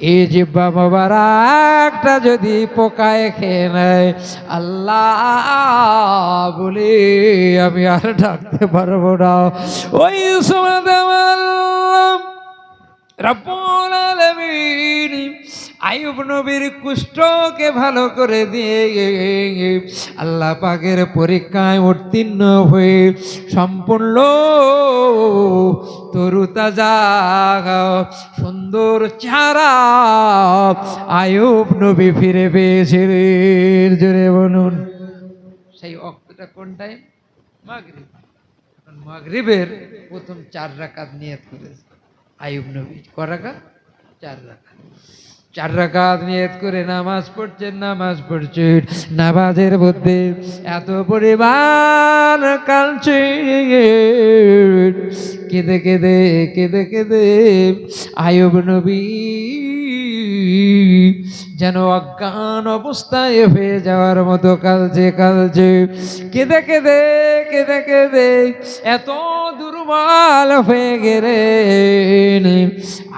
এই জিব্বা মোবারকটা যদি পোকায় খেয়ে নেয়, আল্লাহ বলি, আমি আর ডাকতে পারব না। ওই সময় রব্বুল কুষ্ঠকে ভালো করে দিয়ে আল্লাহ পাকের পরীক্ষায় উত্তীর্ণ হয়ে সম্পূর্ণ তরু তাজা সুন্দর চারা আয়ুব নবী ফিরে পেয়েছিলেন। জোরে বলুন। সেই অক্তটা কোন টাইম মাগরিব মাগরিবের প্রথম চার রাকাত নিয়ত করেছে। আয়ুব নবী ক রাখা চার রাখা চার রাকাত নিয়ত করে নামাজ পড়ছেন নামাজ পড়ছেন। নামাজের মধ্যে এত পরিমাণ কাঁদছে কেঁদে কেঁদে কেঁদে কেঁদে আয়ুব নবী যেন অজ্ঞান অবস্থায় হয়ে যাওয়ার মতো কালছে কালছে কেঁদে কেঁদে কেঁদে কেঁদে এত দুর্বল হয়ে গেলেন।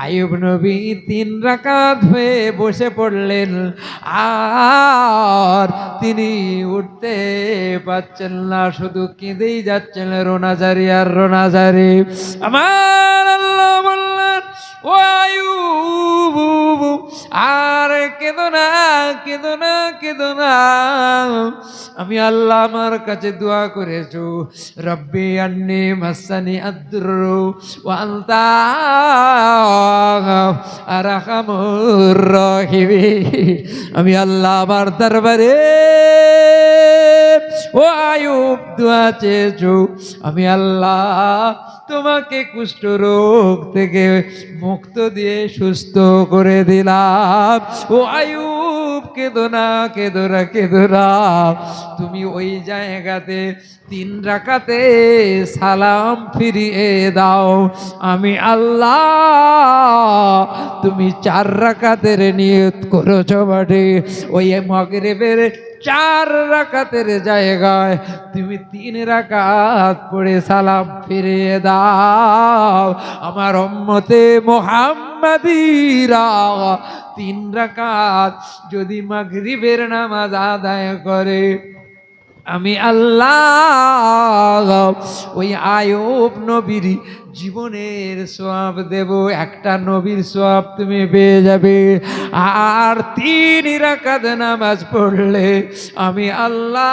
আয়ুব নবী তিন রাকাত হয়ে বসে পড়লেন। আর তিনি উঠতে পারছেন না, শুধু কেঁদেই যাচ্ছেন রোনাজারি আর রোনাজারি আমার আল্লাহ আর কেঁদো না কেঁদো না কেঁদো না। আমি আল্লাহ আমার কাছে দোয়া করেছ, রব্বি আন্নি মাসানি আদ্রু ওয়ান্তা আরাহামুর আমি আল্লাহ আমার দরবারে। ও আয়ুব দোয়া চেয়েছো। আমি আল্লাহ তোমাকে কুষ্ঠ রোগ থেকে মুক্ত দিয়ে সুস্থ করে দিলাম। ও আয়ুব কেদোনা কেদোরা কেদোরা তুমি ওই জায়গাতে তিন রাকাতে সালাম ফিরিয়ে দাও। আমি আল্লাহ, তুমি চার রাকাতের নিয়ত করেছ বটে। ওই মগরেবের চার রাকাতের জায়গায় তুমি তিন রাকাত পড়ে সালাম ফিরিয়ে দাও। আমার অম্মতে মোহাম্মদীরা তিন রাকাত যদি মাগরিবের নামাজ আদায় করে আমি আল্লাহ, ওই আয়ব নবীর জীবনের সোয়াব দেব। একটা নবীর সোয়াব তুমি পেয়ে যাবে। আর তিন রাকাত নামাজ পড়লে আমি আল্লাহ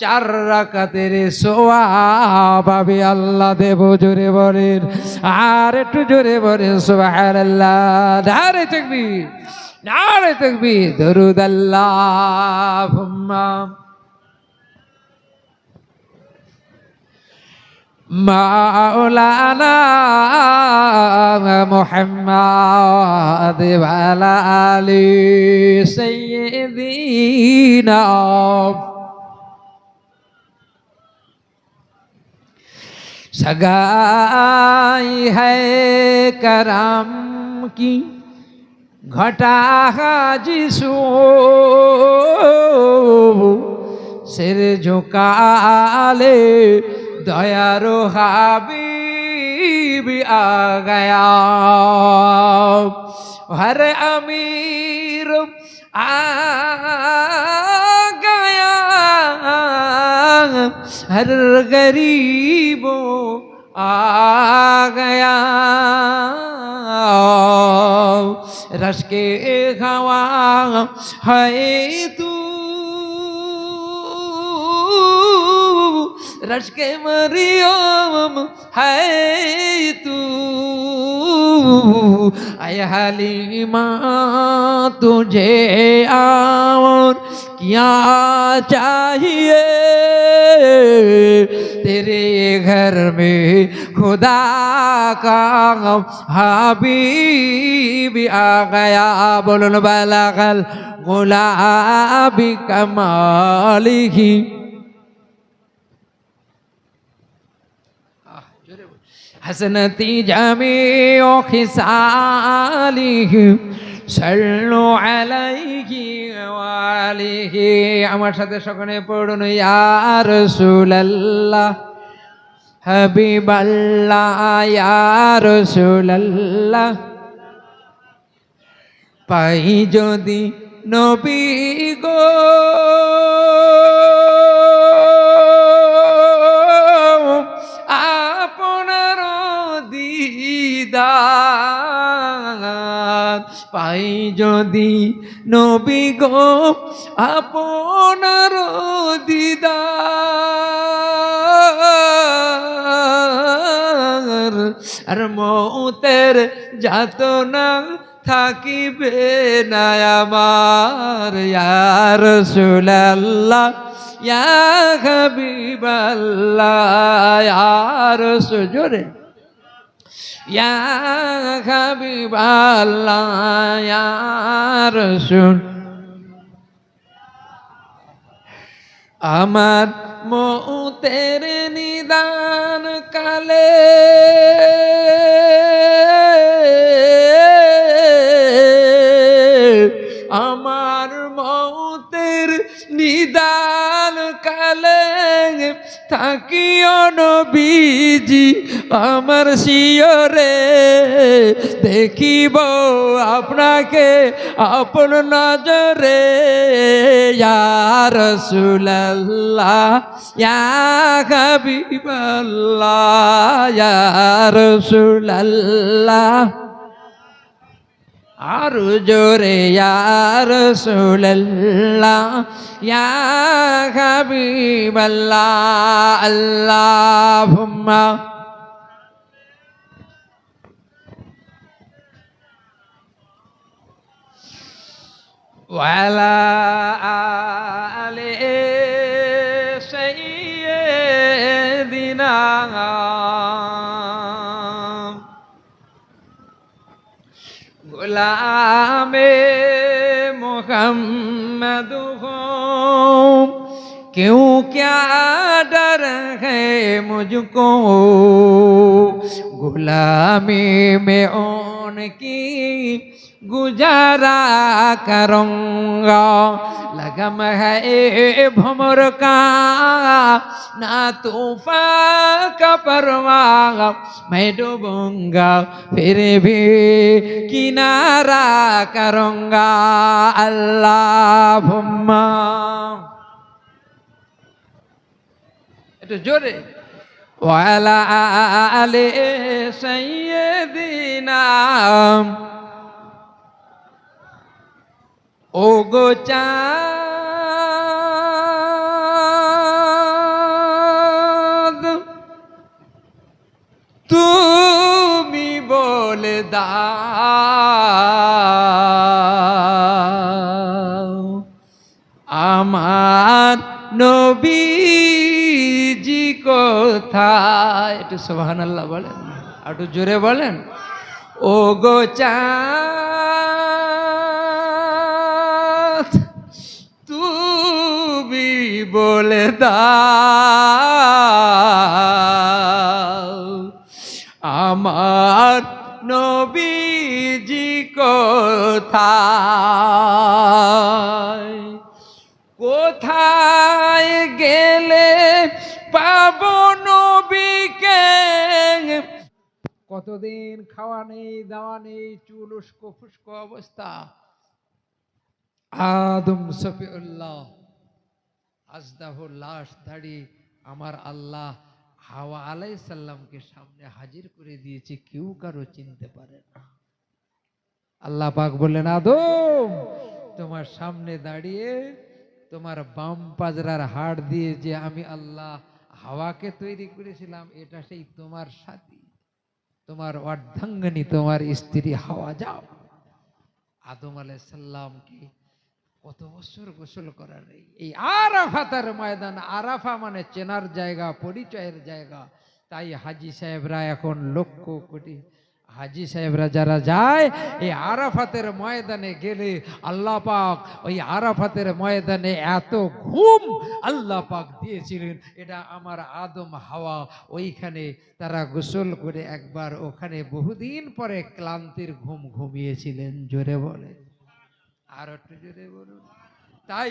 চার রাকাতের সোয়াব আমি আল্লাহ দেব জোরে বলেন। আর একটু জোরে বলেন সোহার আল্লাহ ধারে থাকবি। নারে তকবীর দরুদ আল্লাহুম্মা মাওলানা মুহাম্মদ ওয়ালা আলি সাইয়্যিদিনা सगाई है करम की ঘটা যিশু সির ঝুকালে দয়ারো হাবিব আ গয়া হর আমির আ গয়া হর গরিবো আ গয়া রসকে খাওয়া হয় তু। রসকে মরিয়ম হয় তু। আয় হালিমা, তুঝে আর কিয়া চাহিয়ে? তেরে ঘর মে खुदा का हबीबी आ गया बोलन बलगल गुलाबी कमाली ही हसनती जमी ओ खिसाली সল্লু আলাইহি ওয়ালিহি আমার সাথে সকলে পড়ুন ইয়া রাসূলুল্লাহ হাবিবাল্লাহ ইয়া রাসূলুল্লাহ পাই যদি নবী গো আপনার দিদার পাই যদি নবী গো আপনার দিদার আর মৌতের যাত না থাকিবে না আমার। ইয়ার সুলাল্লাহ ইয়া হাবিবাল্লাহ ইয়ার সুজরে ইয়া হাবিবাল্লাহ ইয়ার সুন আমার মৌতের নিদান কালে আমার মতের নিদান কালে থাকিও নবীজি আমার শিয়রে। দেখিব আপনাকে আপন নজরে। ইয়ার সুল্লাহ ইয়া হাবিবাল্লাহ أرجو يا رسول الله يا حبيب الله محمد ہو کیوں کیا ڈر ہے مجھ کو غلامی میں او में उनकी गुजारा करूंगा लगम है ए भमर का ना तूफान का परवाह मैं डूबूंगा फिर भी किनारा करूंगा अल्लाह একটু জোরে ওয়ালা আলে সাইয়্যিদিনা ও গো চাঁদ তুমি বলে দাও, আমার নবীজি কোথায়? একটু সোহান আল্লাহ বলেন, একটু জোরে বলেন। ও গো তুমি বলে দাও আমার নবীজি কোথায়? কোথায় গেলে পাব নবীকে? কতদিন খাওয়া নেই, দাওয়া নেই, চুল উস্কো ফুস্কো অবস্থা। আদম সফিউল্লাহ লাশ দাড়ি আমার আল্লাহ হাওয়া আলাই সাল্লামকে সামনে হাজির করে দিয়েছে, কেউ কারও চিনতে পারে না। আল্লাহ পাক বললেন, আদম, তোমার সামনে দাঁড়িয়ে তোমার বাম পাজরার হাড় দিয়ে যে আমি আল্লাহ হাওয়াকে তৈরি করেছিলাম, এটা সেই তোমার সাথী। তোমার অর্ধাঙ্গনী, তোমার স্ত্রী হাওয়া যাও। আদম আলাইসাল্লামকে কত বছর গোসল করার নেই? এই আরাফাতার ময়দান, আরাফা মানে চেনার জায়গা, পরিচয়ের জায়গা। তাই হাজি সাহেবরা এখন লক্ষ কোটি হাজি সাহেবরা যারা যায় এই আরাফাতের ময়দানে গেলে আল্লাহ পাক, ওই আরাফাতের ময়দানে এত ঘুম আল্লাহ পাক দিয়েছিলেন। এটা আমার আদম হাওয়া, ওইখানে তারা গোসল করে একবার ওখানে বহুদিন পরে ক্লান্তির ঘুম ঘুমিয়েছিলেন, জোরে বলে আর একটু জোরে বলুন। তাই,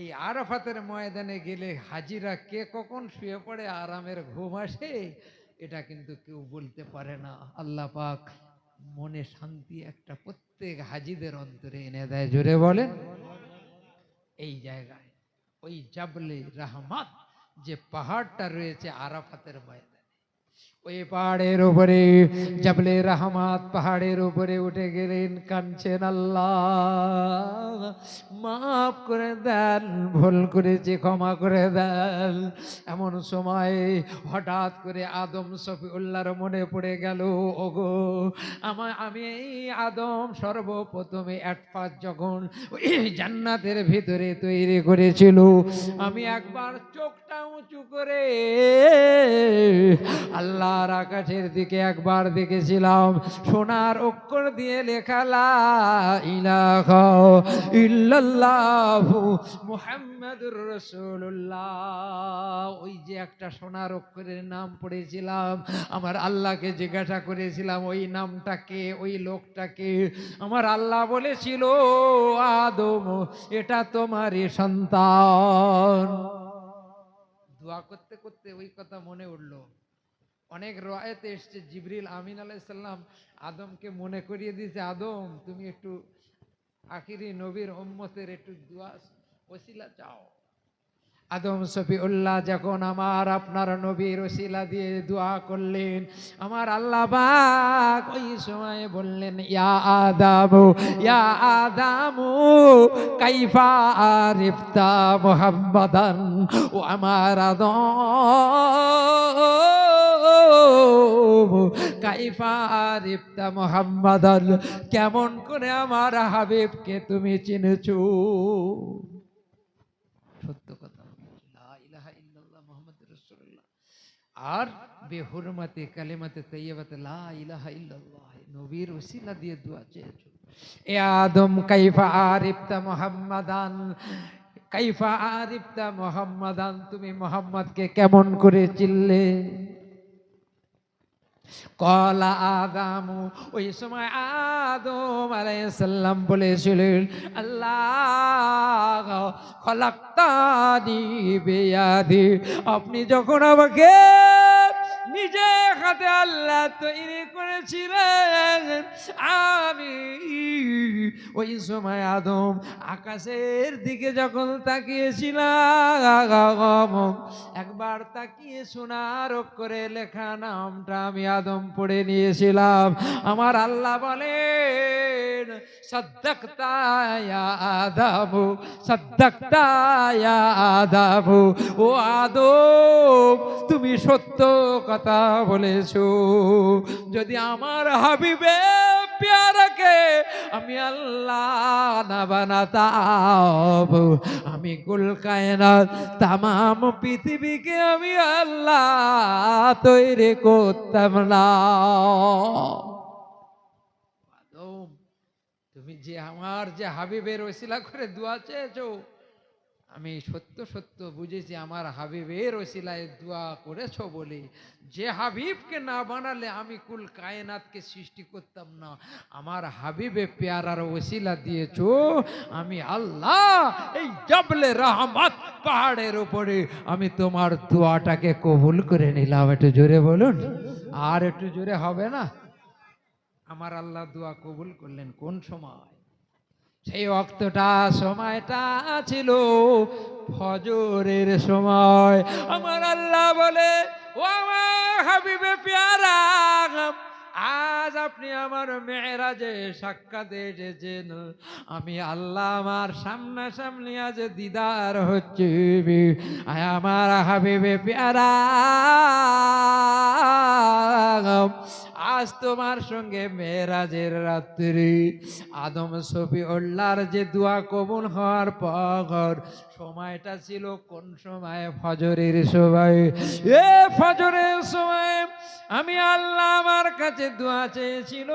এই আরাফাতের ময়দানে গেলে হাজিরা কে কখন শুয়ে পড়ে? আরামের ঘুম আসে? এটা কিন্তু কেউ বলতে পারে না। আল্লাহ পাক মনে শান্তি একটা প্রত্যেক হাজিদের অন্তরে এনে দেয়। জোরে বলেন। এই জায়গায়, ওই জাবলে রহমাত যে পাহাড়টা রয়েছে আরাফাতের ময়দানে, ওই পাহাড়ের উপরে, জাবলে রহমাত পাহাড়ের উপরে উঠে গেলেন, কাঁদছেন আল্লাহ। মাফ করে দেন, ভুল করেছি, ক্ষমা করে দেন। এমন সময় হঠাৎ করে আদম সফিউল্লাহর মনে পড়ে গেল, ওগো, আমার, আমি এই আদম সর্বপ্রথমে অ্যাটফাস যখন জান্নাতের ভিতরে তৈরি করেছিল, আমি একবার চোখটা উঁচু করে। আল্লাহর আকাশের দিকে একবার দেখেছিলাম। সোনার অক্ষর দিয়ে লেখা, লা ইলাহা ইল্লাল্লাহু মুহাম্মাদুর রাসূলুল্লাহ। ওই যে একটা সোনার অক্ষরের নাম পড়েছিলাম। আমার আল্লাহকে জিজ্ঞাসা করেছিলাম, ওই নামটাকে ওই লোকটাকে আমার আল্লাহ বলেছিল, আদম, এটা তোমারই সন্তান। দোয়া করতে করতে ওই কথা মনে উঠল। অনেক রয়েতে এসছে জিবরিল আমিন আলাইসাল্লাম আদমকে মনে করিয়ে দিয়েছে, আদম, তুমি একটু আখিরি নবীর ওম্মতের একটু দোয়া, ওসিলা চাও। আদম সফিউল্লাহ যখন আমার আপনার নবীর ওসিলা দিয়ে দোয়া করলেন, আমার আল্লাহ ওই সময় বললেন, ইয়া আদামু ইয়া আদামু, কাইফা আরিফতা মুহাম্মাদান, ও আমার আদম, কাইফা আরিফতা মুহাম্মাদান, কেমন করে আমার হাবিবকে তুমি চিনেছো সত্য কথা লা ইলাহা ইল্লাল্লাহ মুহাম্মাদুর রাসূলুল্লাহ আর বেহুরমাতে, কালেমাতে তৈয়বাতে লা ইলাহা ইল্লাল্লাহ, নবীর ওসিলা দিয়ে দোয়া চেয়েছো এ আদম, কাইফা আরিফতা মুহাম্মাদান, কাইফা আরিফতা মুহাম্মাদান, তুমি মোহাম্মদকে কেমন করে চিনলে? কলা আদামু ওই সময় আদম আলাইসাল্লাম বলেছিলেন আল্লাহ খলাক্তানি দিবে আপনি যখন আমাকে নিজে হাতে আল্লাহ তৈরি করেছিলেন। আমি ওই সময় আদম আকাশের দিকে যখন তাকিয়েছিলাম, একবার তাকিয়ে শোনার করে লেখা নামটা আমি আদম পড়ে নিয়েছিলাম। আমার আল্লাহ বলেন সদ্দকতায়া আদাবু সদ্দকতায়া আদাবু। ও আদম, তুমি সত্য কথা বলেছ, যদি আমার হাবিবে পেয়ারাকে আমি আল্লাহ না বানাতাম, আমি কুল কায়নাত তামাম পৃথিবীকে আমি আল্লাহ তৈরি করতাম না। তুমি যে আমার যে হাবিবের ওসিলা করে দোয়া চেয়েছো আমি সত্য সত্য বুঝেছি, আমার হাবিবের ওসিলায় দোয়া করেছ বলে। যে হাবিবকে না বানালে আমি কুল কায়নাতকে সৃষ্টি করতাম না। আমার হাবিবে পেয়ারার ওসিলা দিয়েছ, আমি আল্লাহ এই জবলে রহমত পাহাড়ের উপরে আমি তোমার দোয়াটাকে কবুল করে নিলাম। একটু জোরে বলুন, আর একটু জোরে হবে না? আমার আল্লাহ দোয়া কবুল করলেন কোন সময়? সেই অক্তটা সময়টা ছিল ফজরের সময়। আমার আল্লাহ বলে, ও আমার হাবিবে পেয়ারা, আজ আপনি আমার মেয়েরাজে সাক্ষাৎ এসেছেন। আমি আল্লাহ আমার সামনাসামনি আজ দিদার হচ্ছে। আমার হাবিবে পেয়ারা আজ তোমার সঙ্গে মেয়েরাজের রাত্রি। আদম সফি উল্লার যে দোয়া কবুল হওয়ার পর, সময়টা ছিল কোন সময়? ফজরের সময়। এ ফজরের সময় আমি আল্লাহ আমার কাছে দোয়া চেয়েছিল।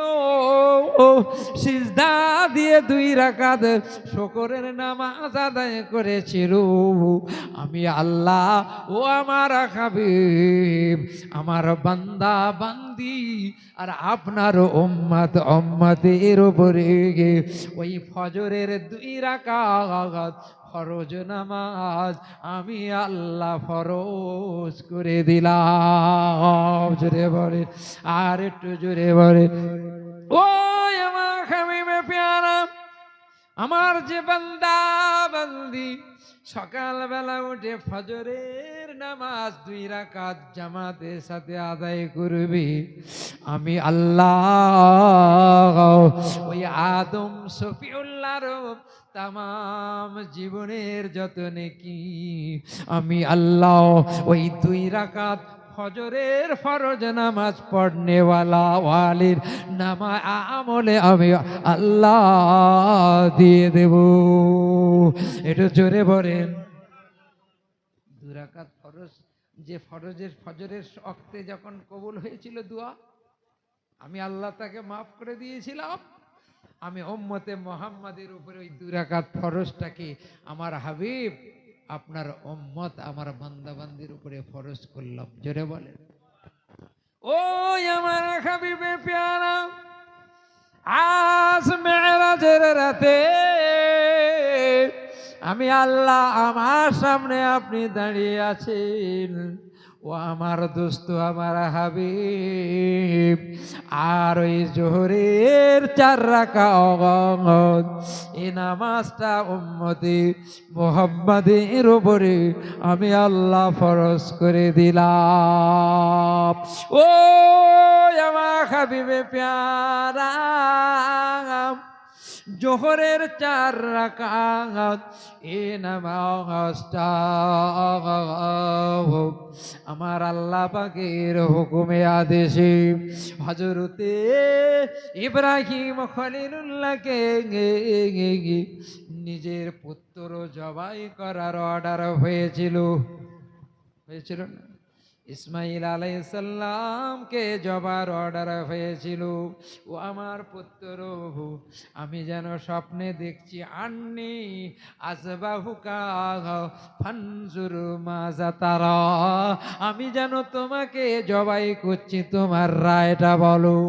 সিজদা দিয়ে দুই রাকাত শকরের নামাজ আদায় করেছিল। আমি আল্লাহ ও আমার হাবিব, আমার বান্দা বান্দি আর আপনার উম্মত উম্মতের উপরে ওই ফজরের দুই রাকাত ফরজ নামাজ আমি আল্লাহ ফরজ করে দিলাম। জোরে বলে আর একটু জোরে বলে ও আমার হাবিবে পেয়ারা, আমার যে বান্দা বান্দি সকালবেলা উঠে ফজরের নামাজ দুই রাকাত জামাতের সাথে আদায় করবি। আমি আল্লাহ, ওই আদম সফিউল্লাহর তাম জীবনের যত নেকি আমি আল্লাহ, ওই দুই রাকাত ফজরের ফরজ নামাজ পড়নেওয়ালা ওয়ালির নামা আমলে আমি আল্লাহ দিয়ে দেব। একটু জোরে বলেন। দুরাকাত ফরজ, যে ফরজের, ফজরের অক্তে যখন কবুল হয়েছিল দোয়া, আমি আল্লাহ তাকে মাফ করে দিয়েছিলাম। আমি ওম্মতে মোহাম্মদের উপরে ওই দুরাকাত ফরজটাকে আমার হাবিব আপনার অম্মত আমার বান্দাবান্দির উপরে ফরজ করলাম। জোরে বলেন। ও আমার হাবিবে পেয়ারা, আজ মেরাজের রাতে আমি আল্লাহ আমার সামনে আপনি দাঁড়িয়ে আছেন। ও আমার দোস্ত আমার হাবিব, আর ওই জোহরের চার রাখা অগঙ্গত এই নামাজটা উম্মতি মোহাম্মদের উপরে আমি আল্লাহ ফরজ করে দিলাম। ও আমার হাবিবে প্যারা। জোহরের চার রাকাত আমার আল্লাহ পাকের হুকুমে আদেশে হজরতে ইব্রাহিম খলিলুল্লাহকে নিজের পুত্র জবাই করার অর্ডার হয়েছিল। হয়েছিল না? ইসমাইল আলাইসাল্লামকে জবার অর্ডার হয়েছিল? ও আমার পুত্র, আমি যেন স্বপ্নে দেখছি, আন্নি আসবাহুকা ফানজুর মাজা তারা আমি যেন তোমাকে জবাই করছি, তোমার রায়টা বলো।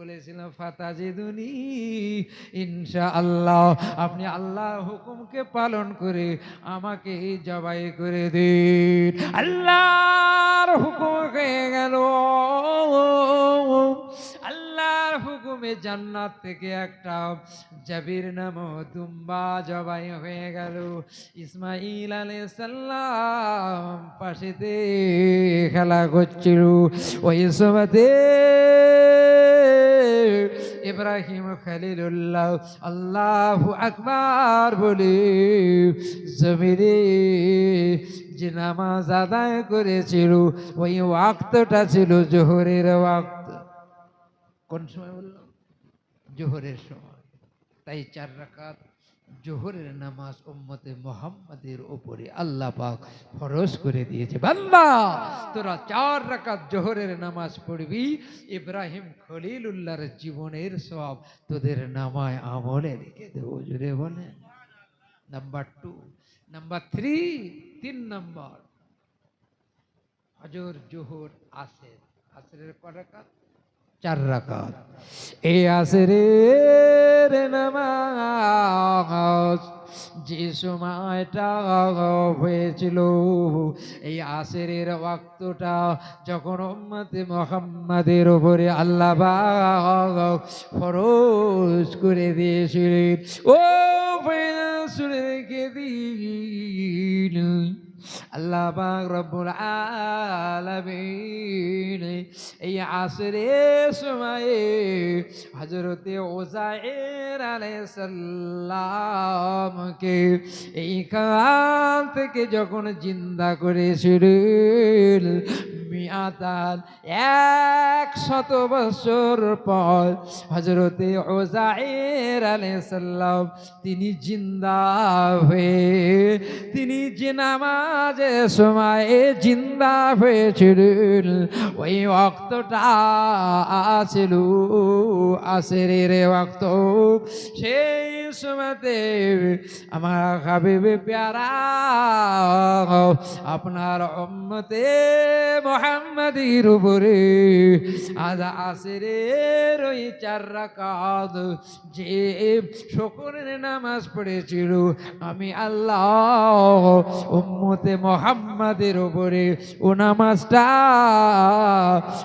বলেছিলাম ফাতাজিদুনি ইনশা আল্লাহ আপনি আল্লাহ হুকুমকে পালন করে আমাকে জবাই করে দিন। আল্লাহর হুকুম হয়ে গেল। আল্লাহর হুকুমে জান্নাত থেকে একটা জাবির নাম দুম্বা জবাই হয়ে গেল। ইসমাইল আলাইহিস সালাম পাশেতে খেলা করছিল। ওই সময়তে ইব্রাহিম খালিলুল্লাহ আল্লাহ আকবার বলে জমিরে যে নামাজ আদায় করেছিল, ওই ওয়াক্তটা ছিল জোহরের ওয়াক্ত। কোন সময় বললাম জোহরের সময়। তাই চার রাকাত জোহরের নামাজ উম্মতে মোহাম্মদের উপরে আল্লাহ পাক ফরজ করে দিয়েছে। বান্দা, তোরা চার রাকাত জোহরের নামাজ পড়বি, ইব্রাহিম খলিলুল্লাহর জীবনের সব তোদের নামায় আমলে লিখে দেবো জুড়ে বলে নাম্বার টু। নাম্বার থ্রি, তিন নাম্বার। হজর জোহর আসের, আসরের চার রাকাত। এই আসরের নামাজ যে সময়টা হয়েছিল, এই আসরের ওয়াক্তটা যখন উম্মতে মোহাম্মদের উপরে আল্লাহ ফরজ করে দিয়েছিলেন, ও শুনে রেখে দিন। আল্লাহ পাক রব্বুল আলামিন এই আসরে সময়ে হযরতে ওজায়ের এই এইখান থেকে যখন জিন্দা করেছিলেন মিয়াতান এক শত বছর পর হজরতে ওজায়ের আলাইসাল্লাম তিনি জিন্দা হয়ে, তিনি যে নামাজে সময় জিন্দা হয়েছিলেন, ওই অক্তটা ছিল আসের ওক্ত সেই সময়তে আমার হাবিবে প্যারা, আপনার উম্মতে মোহাম্মদের উপরে। আজ আসরের ওই চার রাকাত যে শকরের নামাজ পড়েছিল আমি আল্লাহ উম্মতে মোহাম্মদের উপরে ও নামাজটা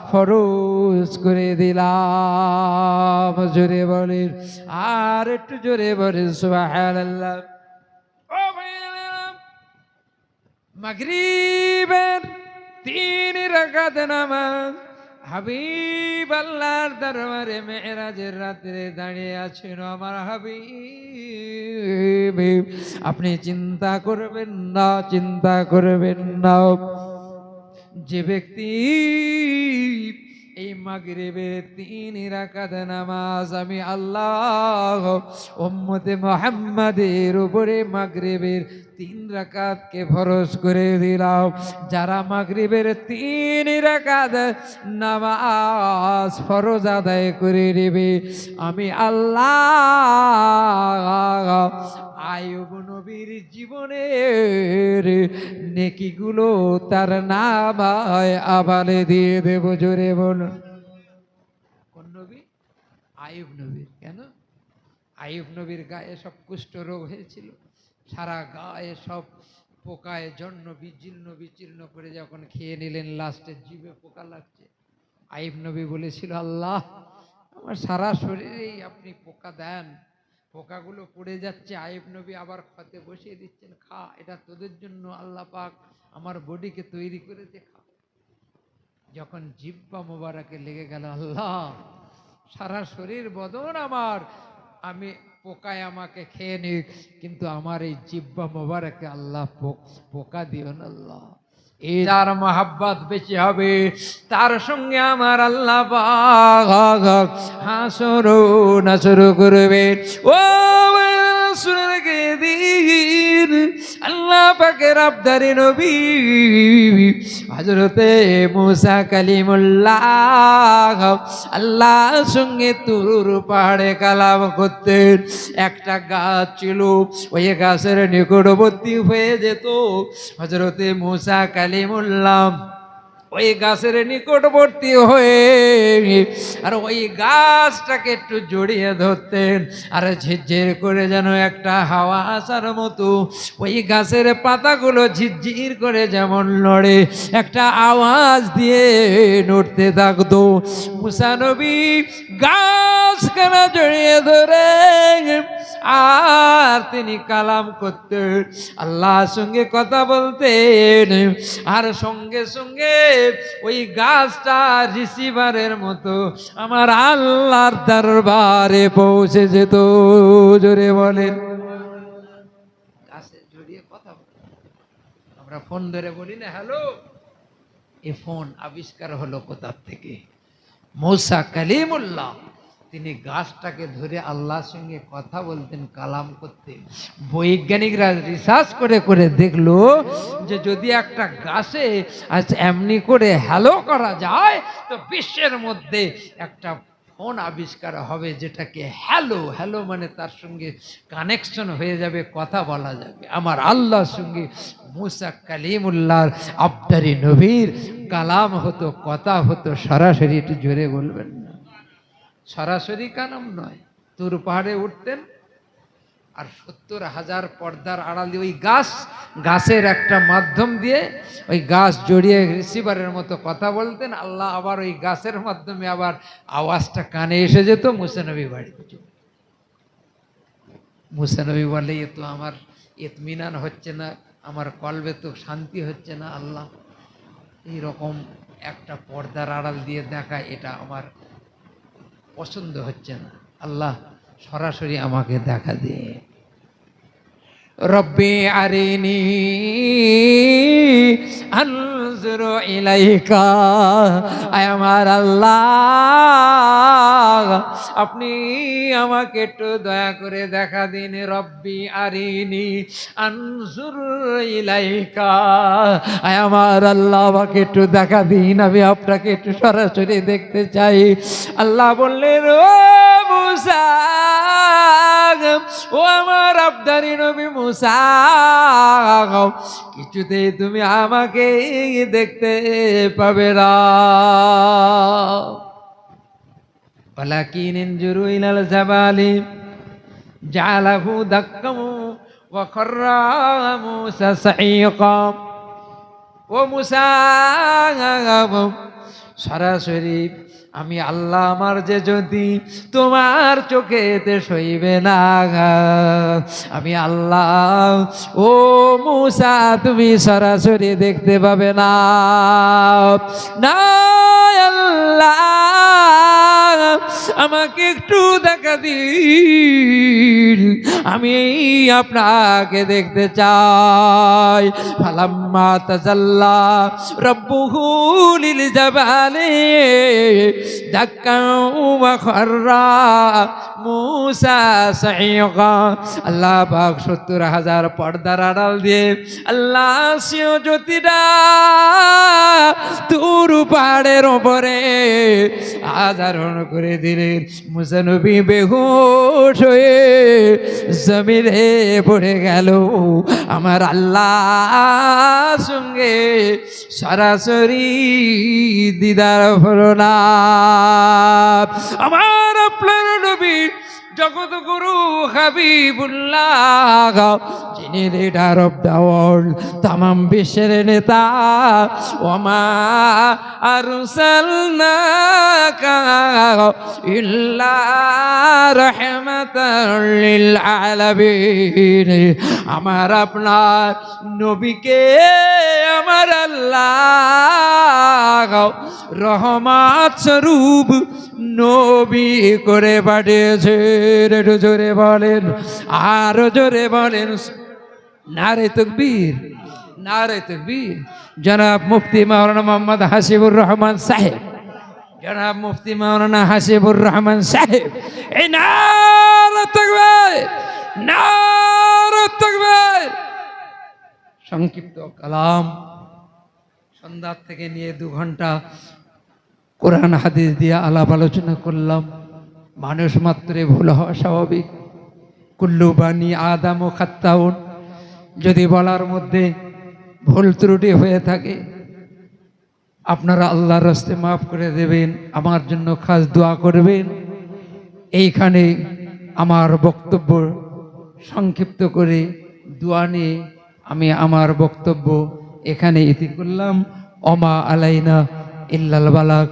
ফরজ করে দিলাম। জোরে বলেন আর একটু জোরে বলেন সুবহানাল্লাহ। ও ভাইয়েরা, মাগরিবের তিন রাকাত নামাজ। হাবিব আল্লাহর দরবারে মেয়েরাজের রাত্রে দাঁড়িয়ে আছেন আমার হাবিব। আপনি চিন্তা করবেন না, চিন্তা করবেন না। যে ব্যক্তি এই মাগরিবের তিন রাকাত নামাজ আমি আল্লাহ উম্মতে মুহাম্মাদের উপরে মাগরিবের তিন রাকাতকে ফরজ করে দিলাম। যারা মাগরিবের তিন রাকাত নামাজ ফরজ আদায় করে নেবে, আমি আল্লাহ আয়ুব নবীর জীবনের নেকিগুলো তার নামায় আবালে দিয়ে দেব জোরে বলুন কোন নবী? আয়ুব নবীর কেন? আয়ুব নবীর গায়ে সব কুষ্ঠ রোগ হয়েছিল। সারা গায়ে সব পোকায় জন্য বিচ্ছিন্ন বিচ্ছিন্ন করে যখন খেয়ে নিলেন লাস্টে জিভে পোকা লাগছে। আইব নবী বলেছিল, আল্লাহ, আমার সারা শরীরেই আপনি পোকা দেন। পোকাগুলো পড়ে যাচ্ছে আইব নবী আবার খতে বসিয়ে দিচ্ছেন, খা, এটা তোদের জন্য আল্লাহ পাক আমার বডিকে তৈরি করেছে, খা। যখন জিব্বা মোবারকে লেগে গেল, আল্লাহ, সারা শরীর বদন আমার, আমি পোকায় আমাকে খেয়ে নিক, কিন্তু আমার এই জিব্বা মোবারকে আল্লাহ পোক- দিও না, আল্লাহ। যার মহাব্বত বেশি হবে তার সঙ্গে আমার আল্লাহ হাসরু নাসরু করবে। ও শুনে রেখে দিন। আল্লাহ পাকের আবদারি নবী। হজরতে মুসা কালিমুল্লাহ আল্লাহ সঙ্গে তুর পাহাড়ে কালাম করতেন। একটা গাছ ছিল, ওই গাছের নিকটবর্তী হয়ে যেত। হজরতে মুসা কালিমুল্লাহ ওই গাছের নিকটবর্তী হয়ে আর ওই গাছটাকে একটু জড়িয়ে ধরতেন। আর ঝিরঝির করে যেন একটা হাওয়া আসার মতো ওই গাছের পাতাগুলো ঝিরঝির করে যেমন লড়ে একটা আওয়াজ দিয়ে নড়তে থাকতো। মুসানবী গাছ কেনা জড়িয়ে ধরে আর তিনি কালাম করতেন। আল্লাহর সঙ্গে কথা বলতেন। আর সঙ্গে সঙ্গে ওই গাছটা রিসিভারের মতো আমার আল্লাহর দরবারে পৌঁছে যেত। জোরে বলেন। আমরা ফোন ধরে বলি না, হ্যালো, এ ফোন আবিষ্কার হলো কোথার থেকে? মৌসা কালিমুল্লাহ। তিনি গাছটাকে ধরে আল্লাহর সঙ্গে কথা বলতেন, কালাম করতেন। বৈজ্ঞানিকরা রিসার্চ করে করে দেখল যে যদি একটা গাছে এমনি করে হ্যালো করা যায়, তো বিশ্বের মধ্যে একটা ফোন আবিষ্কার হবে যেটাকে হ্যালো হ্যালো মানে তার সঙ্গে কানেকশন হয়ে যাবে, কথা বলা যাবে। আমার আল্লাহর সঙ্গে মুসা কালিমুল্লাহর আবদারি নবীর কালাম হতো, কথা হতো, সরাসরি একটু জোরে বলবেন না। সরাসরি কালাম নয় তুর পাহাড়ে উঠতেন আর সত্তর হাজার পর্দার আড়াল ওই গাছ, গাছের একটা মাধ্যম দিয়ে ওই গাছ জড়িয়ে রিসিভারের মতো কথা বলতেন। আল্লাহ আবার ওই গাছের মাধ্যমে আবার আওয়াজটা কানে এসে যেত মুসানবী বাড়িতে মুসানবী বলে এ তো আমার ইতমিনান হচ্ছে না, আমার কলবে তো শান্তি হচ্ছে না, আল্লাহ। এই রকম একটা পর্দার আড়াল দিয়ে দেখা, এটা আমার পছন্দ হচ্ছে না। আল্লাহ সরাসরি আমাকে দেখা দিয়ে আরে আরিনি আনজুরু ইলাইকা। আয় আমার আল্লাহ, আপনি আমাকে একটু দয়া করে দেখা দিন, রব্বি আরিনি আনসুর ইলাইকা। আয় আমার আল্লাহ, আমাকে একটু দেখা দিন, আমি আপনাকে একটু সরাসরি দেখতে চাই। আল্লাহ বললেন, ও মুসা, ও আমার আবদারি নবী মুসা, কিছুতেই তুমি আমাকে দেখতে পাবে না ولكن انظروا إلى الجبال جعله دكا وخر موسى صعيقا ও মুসা সরাসরি, আমি আল্লাহ আমার যে যদি তোমার চোখেতে সইবে না আমি আল্লাহ, ও মুসা, তুমি সরাসরি দেখতে পাবে না। না, আল্লাহ আমাকে একটু দেখা দিন। আমি আপনাকে দেখতে চাই। ফালাম্মা তাজাল্লা, রব্বুহু লিল জাবালে দাক্কাউ ওয়া খাররা, মুসা সাইয়্যা আল্লাহ পাক সত্তর হাজার পর্দার আড়াল দিয়ে, আল্লাহ সিও জ্যোতিটা তুর পাহাড়ের ওপরে আধারণ করে দিলেন মুসানবী বেহুশ হয়ে জমিরে পড়ে গেল। আমার আল্লাহ সঙ্গে সরাসরি দিদার হল না। আমার আপনার নবী জগৎ গুরু হাবিবুল্লাহ, যিনি লিডার অফ দ্য ওয়ার্ল্ড তামাম বিশ্বের নেতা। ওমা আলামিন। আমার আপনার নবীকে আমার আল্লাহ রহমাত স্বরূপ নবী করে পাঠিয়েছে। একটু জোরে বলেন। আরও জোরে বলেন। নারে তকবীর নারে তকবীর। জনাব মুফতি মাওলানা মোহাম্মদ হাসিবুর রহমান সাহেব, জনাব মুফতি মাওলানা হাসিবুর রহমান সাহেব, এই নারে তকবীর নারে তকবীর। সংক্ষিপ্ত কালাম। সন্ধ্যার থেকে নিয়ে দু ঘণ্টা কোরআন হাদিস দিয়ে আলাপ আলোচনা করলাম। মানুষ মাত্রে ভুল হওয়া স্বাভাবিক। কুল্লু বাণী আদাম ও খাত্তাউন, যদি বলার মধ্যে ভুল ত্রুটি হয়ে থাকে, আপনারা আল্লাহর রস্তে মাফ করে দেবেন, আমার জন্য খাস দোয়া করবেন। এইখানে আমার বক্তব্য সংক্ষিপ্ত করে দোয়া নিয়ে আমি আমার বক্তব্য এখানে ইতি করলাম। অমা আলাইনা ইল্লাল বালাক